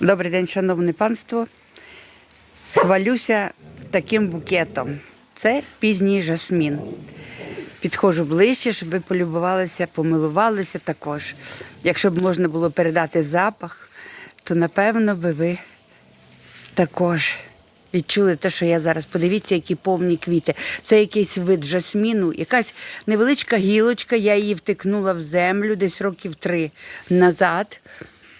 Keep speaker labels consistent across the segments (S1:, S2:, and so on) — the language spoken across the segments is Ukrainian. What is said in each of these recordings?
S1: Добрий день, шановне панство. Хвалюся таким букетом. Це пізній жасмін. Підходжу ближче, щоб ви полюбувалися, помилувалися також. Якщо б можна було передати запах, то напевно би ви також відчули те, що я зараз. Подивіться, які повні квіти. Це якийсь вид жасміну, якась невеличка гілочка, я її втикнула в землю десь років три назад.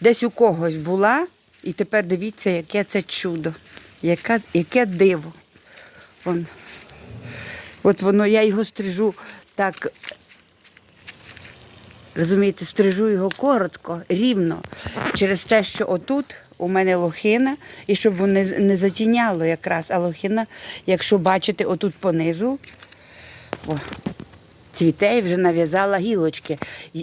S1: Десь у когось була, і тепер дивіться, яке це чудо, яке, яке диво. Вон. От воно, я його стрижу так Розумієте, стрижу його коротко, рівно, через те, що отут у мене лохина, і щоб воно не, затіняло якраз. А лохина, якщо бачите, отут понизу, о, цвіте і вже нав'язала гілочки.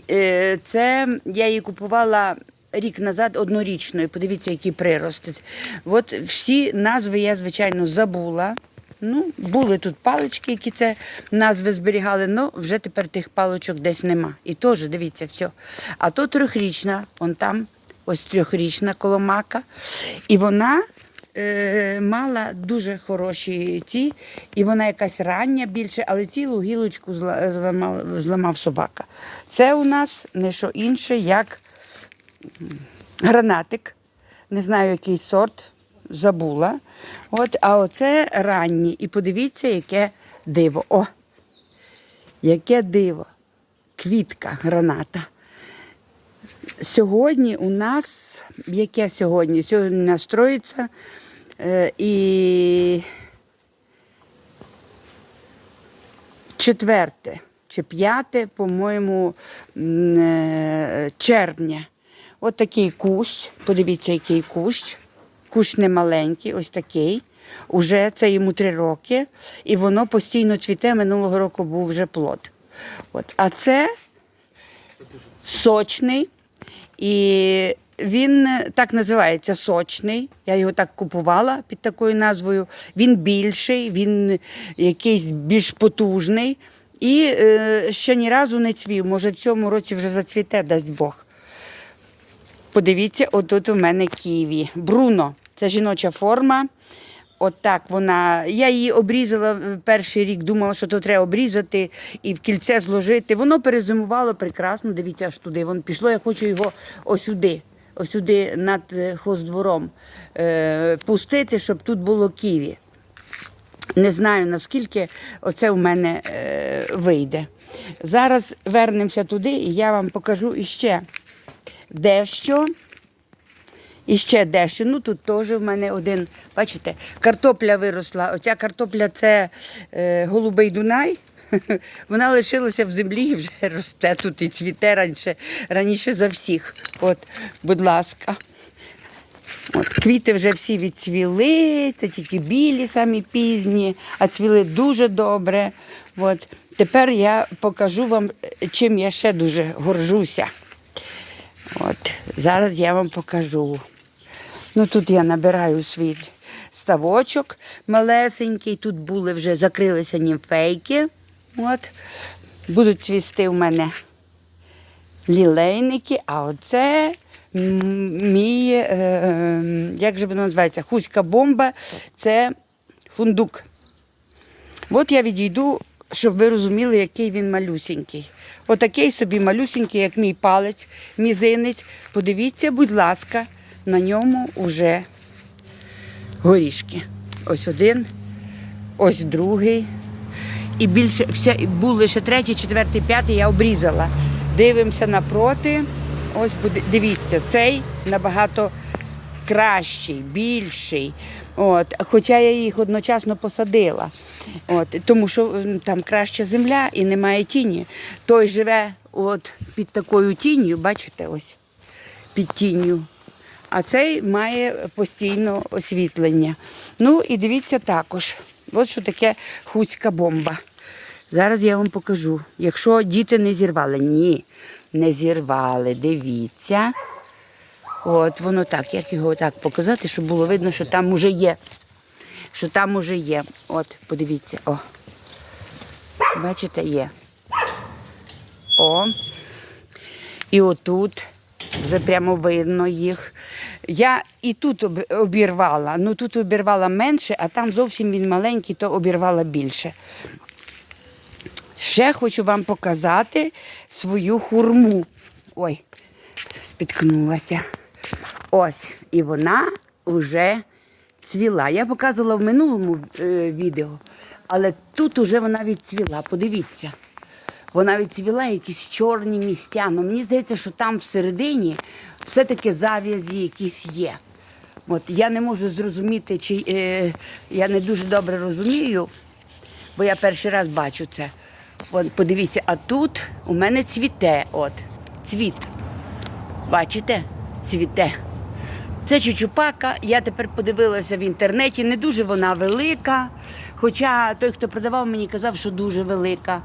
S1: Е, Це я її купувала рік назад однорічною. Подивіться, які прирости. От всі назви я, звичайно, забула. Ну, були тут палички, які це назви зберігали, але вже тепер тих паличок десь нема. І теж, дивіться, все. А то трьохрічна, он там, ось трьохрічна коломака. І вона е, мала дуже хороші ці, і вона якась рання більше, але цілу гілочку зла- зламав, зламав собака. Це у нас не що інше, як гранатик. Не знаю, який сорт, забула. От, а оце ранні. І подивіться, яке диво. О! Яке диво. Квітка граната. Сьогодні у нас, яке сьогодні? Сьогодні настроїться е, і четверте чи п'яте, по-моєму, е, червня. От такий кущ. Подивіться, який кущ. Кущ не маленький, ось такий. Уже це йому три роки, і воно постійно цвіте. Минулого року був вже плод. От. А це сочний. І він так називається сочний. Я його так купувала під такою назвою. Він більший, він якийсь більш потужний. І е, ще ні разу не цвів. Може, в цьому році вже зацвіте, дасть Бог. Подивіться, отут у мене ківі. Бруно. Це жіноча форма. От так вона. Я її обрізала перший рік, думала, що то треба обрізати і в кільце зложити. Воно перезимувало прекрасно. Дивіться, аж туди. Воно пішло. Я хочу його осюди, осюди над е, хоздвором е, пустити, щоб тут було ківі. Не знаю наскільки оце у мене е, вийде. Зараз вернемося туди, і я вам покажу іще дещо. І ще дещо. Ну тут теж в мене один, бачите, картопля виросла. Оця картопля це е, голубий Дунай. Вона лишилася в землі і вже росте тут і цвіте раніше, раніше за всіх. От, будь ласка. От, квіти вже всі відцвіли, це тільки білі, самі пізні, а цвіли дуже добре. От. Тепер я покажу вам, чим я ще дуже горжуся. От, зараз я вам покажу. Ну, тут я набираю свій ставочок малесенький. Тут були вже закрилися німфейки. От. Будуть цвісти у мене лілейники, а оце мій, е, як же воно називається, хуська бомба це фундук. От я відійду, щоб ви розуміли, який він малюсенький. Отакий собі малюсенький, як мій палець, мізинець. Подивіться, будь ласка, на ньому вже горішки. Ось один, ось другий. І більше все, були ще третій, четвертий, п'ятий, я обрізала. Дивимося напроти. Ось дивіться, цей набагато кращий, більший. От, хоча я їх одночасно посадила. От, тому що там краща земля і немає тіні. Той живе от під такою тінню, бачите, ось під тінню. А цей має постійно освітлення. Ну і дивіться також. От що таке хуцька бомба. Зараз я вам покажу. Якщо діти не зірвали. Ні, не зірвали. Дивіться. От воно так, як його так показати, щоб було видно, що там уже є. Що там уже є. От, подивіться, о. Бачите, є. О. І отут Вже прямо видно їх. Я і тут обірвала, ну тут обірвала менше, а там зовсім він маленький, то обірвала більше. Ще хочу вам показати свою хурму. Ой, спіткнулася. Ось, і вона вже цвіла. Я показувала в минулому е, відео, але тут уже вона відцвіла. Подивіться. Вона відцвіла якісь чорні місця. Ну, мені здається, що там всередині все-таки зав'язі якісь є. От я не можу зрозуміти, чи е, я не дуже добре розумію, бо я перший раз бачу це. От подивіться, а тут у мене цвіте, от, цвіт. Бачите? Цвіте. Це чучупака. Я тепер подивилася в інтернеті. Не дуже вона велика. Хоча той, хто продавав, мені казав, що дуже велика.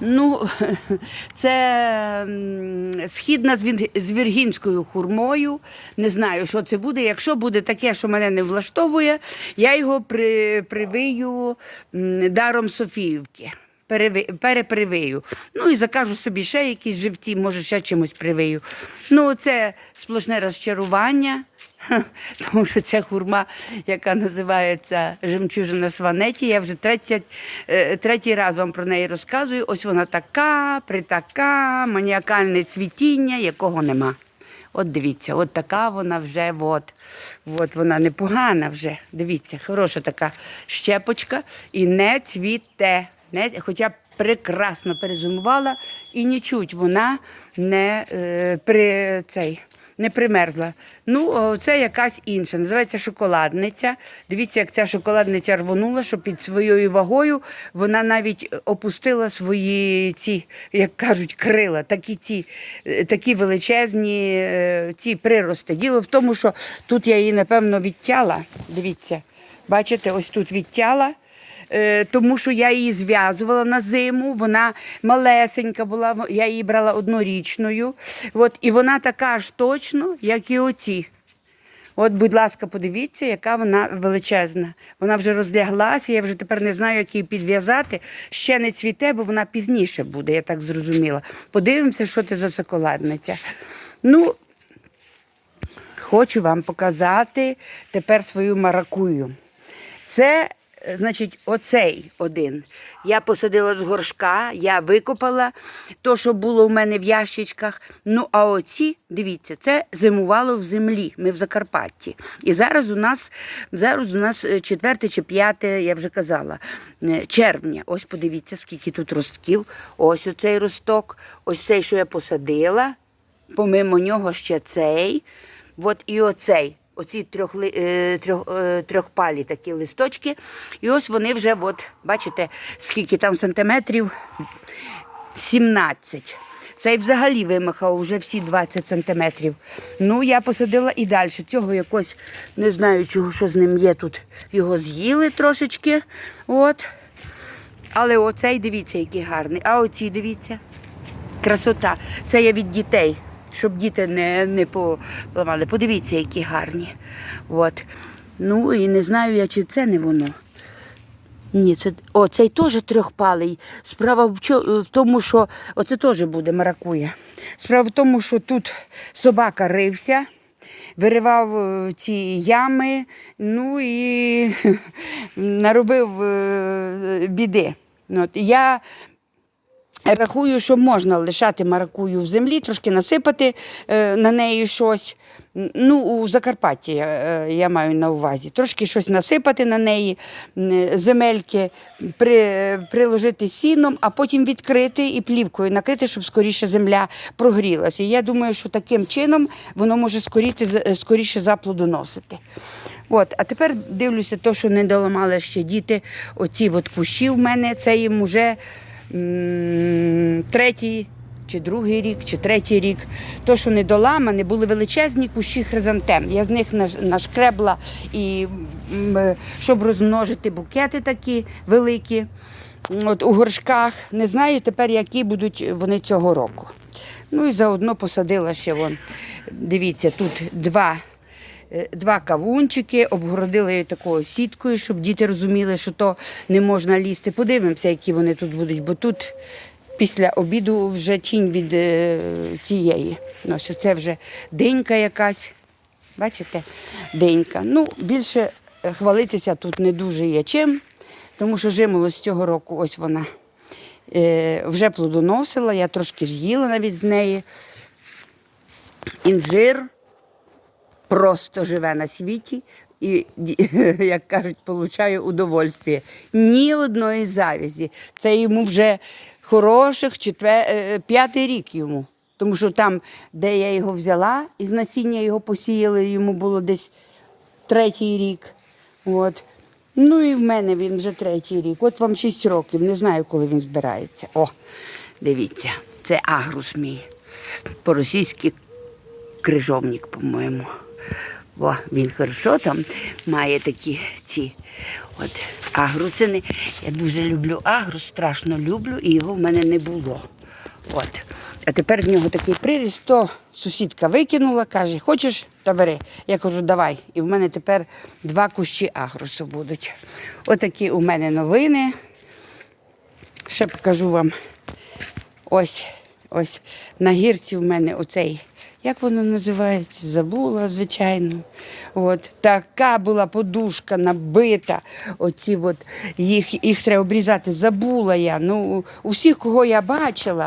S1: Ну, це східна з віргінською хурмою. Не знаю, що це буде. Якщо буде таке, що мене не влаштовує, я його при, привию даром Софіївки. Перепривию. Ну і закажу собі ще якісь живці, може ще чимось привию. Ну, це сплошне розчарування, тому що ця хурма, яка називається жемчужина сванеті, я вже 30, е, третій раз вам про неї розказую. Ось вона така, притака, маніакальне цвітіння, якого нема. От дивіться, от така вона вже, от, от вона непогана вже. Дивіться, хороша така щепочка і не цвіте. Хоча прекрасно перезимувала і нічуть вона не, е, при, цей, не примерзла. Ну, це якась інша. Називається шоколадниця. Дивіться, як ця шоколадниця рвонула, що під своєю вагою вона навіть опустила свої ці, як кажуть, крила, такі ці, е, такі величезні е, ці прирости. Діло в тому, що тут я її, напевно, відтяла. Дивіться, бачите, ось тут відтяла. Е, Тому що я її зв'язувала на зиму, вона малесенька була, я її брала однорічною. От, і вона така ж точно, як і оці. От, будь ласка, подивіться, яка вона величезна. Вона вже розляглася, я вже тепер не знаю, як її підв'язати. Ще не цвіте, бо вона пізніше буде, я так зрозуміла. Подивимося, що це за шоколадниця. Ну, хочу вам показати тепер свою маракую. Це, значить, оцей один. Я посадила з горшка, я викопала то, що було в мене в ящичках. Ну, а оці, дивіться, це зимувало в землі. Ми в Закарпатті. І зараз у нас зараз у нас е, четверте чи п'яте, я вже казала, е, червня. Ось подивіться, скільки тут ростків. Ось оцей росток, ось цей, що я посадила. Помимо нього ще цей. От і оцей. Оці трьохли, е, трьох, е, трьохпалі такі листочки. І ось вони вже, от, бачите, скільки там сантиметрів? 17. Цей взагалі вимахав вже всі 20 сантиметрів. Ну, я посадила і далі. Цього якось не знаю, чого, що з ним є тут. Його з'їли трошечки. От. Але оцей, дивіться, який гарний. А оці, дивіться. Красота. Це я від дітей, щоб діти не, не поламали. Подивіться, які гарні. От. Ну і не знаю я, чи це не воно. Ні, це о, цей теж трьохпалий. Справа в, чо- в тому, що оце теж буде маракуя. Справа в тому, що тут собака рився, виривав е, ці ями, ну і наробив е, біди. От, я Рахую, що можна лишати маракую в землі, трошки насипати е, на неї щось. Ну, у Закарпатті я, е, маю на увазі. Трошки щось насипати на неї, земельки, при, приложити сіном, а потім відкрити і плівкою накрити, щоб скоріше земля прогрілася. І я думаю, що таким чином воно може скоріше, з- скоріше заплодоносити. От, а тепер дивлюся, то, що не доламали ще діти. Оці от кущі в мене, це їм уже третій чи другий рік, чи третій рік. То, що не доламані, були величезні кущі хризантем. Я з них нашкребла, і, е, щоб розмножити букети такі великі. От у горшках. Не знаю тепер, які будуть вони цього року. Ну і заодно посадила ще вон. Дивіться, тут два два кавунчики, обгородили такою сіткою, щоб діти розуміли, що то не можна лізти. Подивимося, які вони тут будуть, бо тут після обіду вже тінь від е, цієї. Ну, що це вже денька якась. Бачите, денька. Ну, більше е, хвалитися тут не дуже є чим, тому що жимолость цього року, ось вона е, вже плодоносила, я трошки з'їла навіть з неї. Інжир просто живе на світі і, як кажуть, получає удовольствие. Ні одної завязі. Це йому вже хороших четвер... е, п'ятий рік йому. Тому що там, де я його взяла, із насіння його посіяли, йому було десь третій рік. От. Ну і в мене він вже третій рік. От вам 6 років, не знаю, коли він збирається. О, дивіться, це агрус мій. По-російськи крижовник, по-моєму. О, він хорошо там має такі ці от агрусини. Я дуже люблю агрус, страшно люблю, і його в мене не було. От. А тепер в нього такий приріст, то сусідка викинула, каже, хочеш, та бери. Я кажу, давай. І в мене тепер два кущі агрусу будуть. Отакі у мене новини. Ще покажу вам. Ось, ось на гірці в мене оцей. Як воно називається? Забула, звичайно. От, така була подушка набита. Оці от, їх, їх треба обрізати. Забула я. Ну, у всіх, кого я бачила,